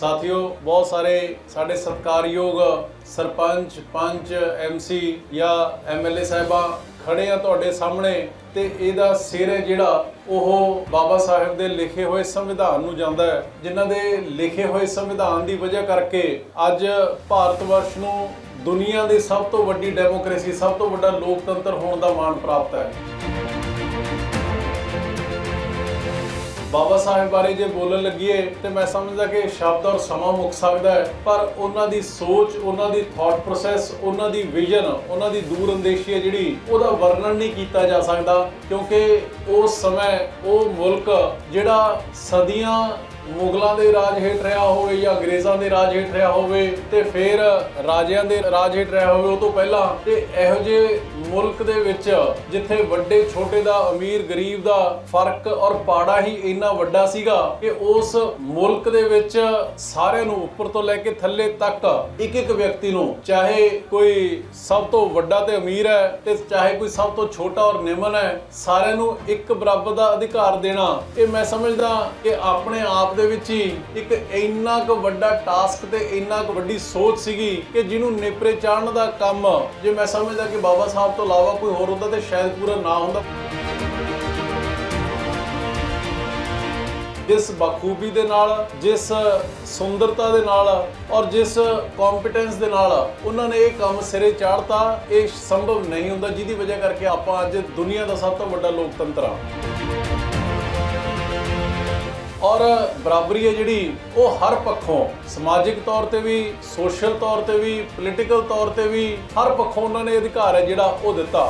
ਸਾਥੀਓ, ਬਹੁਤ ਸਾਰੇ ਸਾਡੇ ਸਤਿਕਾਰਯੋਗ ਸਰਪੰਚ, ਪੰਚ ਐਮਸੀ ਜਾਂ ਐਮਐਲਏ ਸਾਹਿਬਾਂ ਖੜੇ ਆ ਤੁਹਾਡੇ ਸਾਹਮਣੇ ਤੇ ਇਹਦਾ ਸਿਰ ਹੈ ਜਿਹੜਾ ਉਹ ਬਾਬਾ ਸਾਹਿਬ ਦੇ ਲਿਖੇ ਹੋਏ ਸੰਵਿਧਾਨ ਨੂੰ ਜਾਂਦਾ ਹੈ, ਜਿਨ੍ਹਾਂ ਦੇ ਲਿਖੇ ਹੋਏ ਸੰਵਿਧਾਨ ਦੀ ਵਜ੍ਹਾ ਕਰਕੇ ਅੱਜ ਭਾਰਤ ਵਰਸ਼ ਨੂੰ ਦੁਨੀਆ ਦੀ ਸਭ ਤੋਂ ਵੱਡੀ ਡੈਮੋਕ੍ਰੇਸੀ, ਸਭ ਤੋਂ ਵੱਡਾ ਲੋਕਤੰਤਰ ਹੋਣ ਦਾ ਮਾਣ ਪ੍ਰਾਪਤ ਹੈ। ਬਾਬਾ ਸਾਹਿਬ ਬਾਰੇ ਜੇ ਬੋਲਣ ਲੱਗੀਏ ਤੇ ਮੈਂ ਸਮਝਦਾ ਕਿ ਸ਼ਬਦ ਔਰ ਸਮਾਂ ਮੁੱਕ ਸਕਦਾ ਹੈ, ਪਰ ਉਹਨਾਂ ਦੀ ਸੋਚ, ਉਹਨਾਂ ਦੀ ਥਾਟ ਪ੍ਰੋਸੈਸ ਉਹਨਾਂ ਦੀ ਵਿਜ਼ਨ ਉਹਨਾਂ ਦੀ ਦੂਰਅੰਦੇਸ਼ੀ ਹੈ ਜਿਹੜੀ, ਉਹਦਾ ਵਰਣਨ ਨਹੀਂ ਕੀਤਾ ਜਾ ਸਕਦਾ, ਕਿਉਂਕਿ ਉਸ ਸਮੇਂ ਉਹ ਮੁਲਕ ਜਿਹੜਾ ਸਦੀਆਂ ਮੁਗਲਾਂ ਦੇ ਰਾਜ ਹੇਠ ਰਿਹਾ ਹੋਵੇ ਜਾਂ ਅੰਗਰੇਜ਼ਾਂ ਦੇ ਰਾਜ ਹੇਠ ਰਿਹਾ ਹੋਵੇ ਤੇ ਫਿਰ ਰਾਜਿਆਂ ਦੇ ਰਾਜ ਹੇਠ ਰਿਹਾ ਹੋਵੇ, ਉਹ ਤੋਂ ਪਹਿਲਾਂ ਤੇ ਇਹੋ ਜਿਹੇ ਮੁਲਕ ਦੇ ਵਿੱਚ ਜਿੱਥੇ ਵੱਡੇ ਛੋਟੇ ਦਾ, ਅਮੀਰ ਗਰੀਬ ਦਾ ਫ਼ਰਕ ਔਰ ਪਾੜਾ ਹੀ ਇੰਨਾ ਵੱਡਾ ਸੀਗਾ ਕਿ ਉਸ ਮੁਲਕ ਦੇ ਵਿੱਚ ਸਾਰਿਆਂ ਨੂੰ ਉੱਪਰ ਤੋਂ ਲੈ ਕੇ ਥੱਲੇ ਤੱਕ ਇੱਕ ਇੱਕ ਵਿਅਕਤੀ ਨੂੰ, ਚਾਹੇ ਕੋਈ ਸਭ ਤੋਂ ਵੱਡਾ ਤੇ ਅਮੀਰ ਹੈ ਤੇ ਚਾਹੇ ਕੋਈ ਸਭ ਤੋਂ ਛੋਟਾ ਔਰ ਨਿਮਨ ਹੈ, ਸਾਰਿਆਂ ਨੂੰ ਇੱਕ ਬਰਾਬਰ ਦਾ ਅਧਿਕਾਰ ਦੇਣਾ। ਇਹ ਮੈਂ ਸਮਝਦਾ ਕਿ ਆਪਣੇ ਆਪ ਦੇ ਵਿੱਚ ਹੀ ਇੱਕ ਇੰਨਾ ਕੁ ਵੱਡਾ ਟਾਸਕ ਤੇ ਇੰਨਾ ਕੁ ਵੱਡੀ ਸੋਚ ਸੀਗੀ ਕਿ ਜਿਹਨੂੰ ਨੇਪਰੇ ਚਾੜਨ ਦਾ ਕੰਮ, ਜੇ ਮੈਂ ਸਮਝਦਾ ਕਿ ਬਾਬਾ ਸਾਹਿਬ ਤੋਂ ਇਲਾਵਾ ਕੋਈ ਹੋਰ ਹੁੰਦਾ ਤੇ ਸ਼ਾਇਦ ਪੂਰਾ ਨਾ ਹੁੰਦਾ। ਜਿਸ ਬਖੂਬੀ ਦੇ ਨਾਲ, ਜਿਸ ਸੁੰਦਰਤਾ ਦੇ ਨਾਲ ਔਰ ਜਿਸ ਕੰਪੀਟੈਂਸ ਦੇ ਨਾਲ ਉਹਨਾਂ ਨੇ ਇਹ ਕੰਮ ਸਿਰੇ ਚਾੜਤਾ ਇਹ ਸੰਭਵ ਨਹੀਂ ਹੁੰਦਾ। ਜਿਹਦੀ ਵਜ੍ਹਾ ਕਰਕੇ ਆਪਾਂ ਅੱਜ ਦੁਨੀਆ ਦਾ ਸਭ ਤੋਂ ਵੱਡਾ ਲੋਕਤੰਤਰ ਆ ਔਰ ਬਰਾਬਰੀ ਹੈ ਜਿਹੜੀ ਉਹ ਹਰ ਪੱਖੋਂ, ਸਮਾਜਿਕ ਤੌਰ ਤੇ ਵੀ, ਸੋਸ਼ਲ ਤੌਰ ਤੇ ਵੀ ਪੋਲੀਟੀਕਲ ਤੌਰ ਤੇ ਵੀ ਹਰ ਪੱਖੋਂ ਉਹਨਾਂ ਨੇ ਅਧਿਕਾਰ ਹੈ ਜਿਹੜਾ ਉਹ ਦਿੱਤਾ।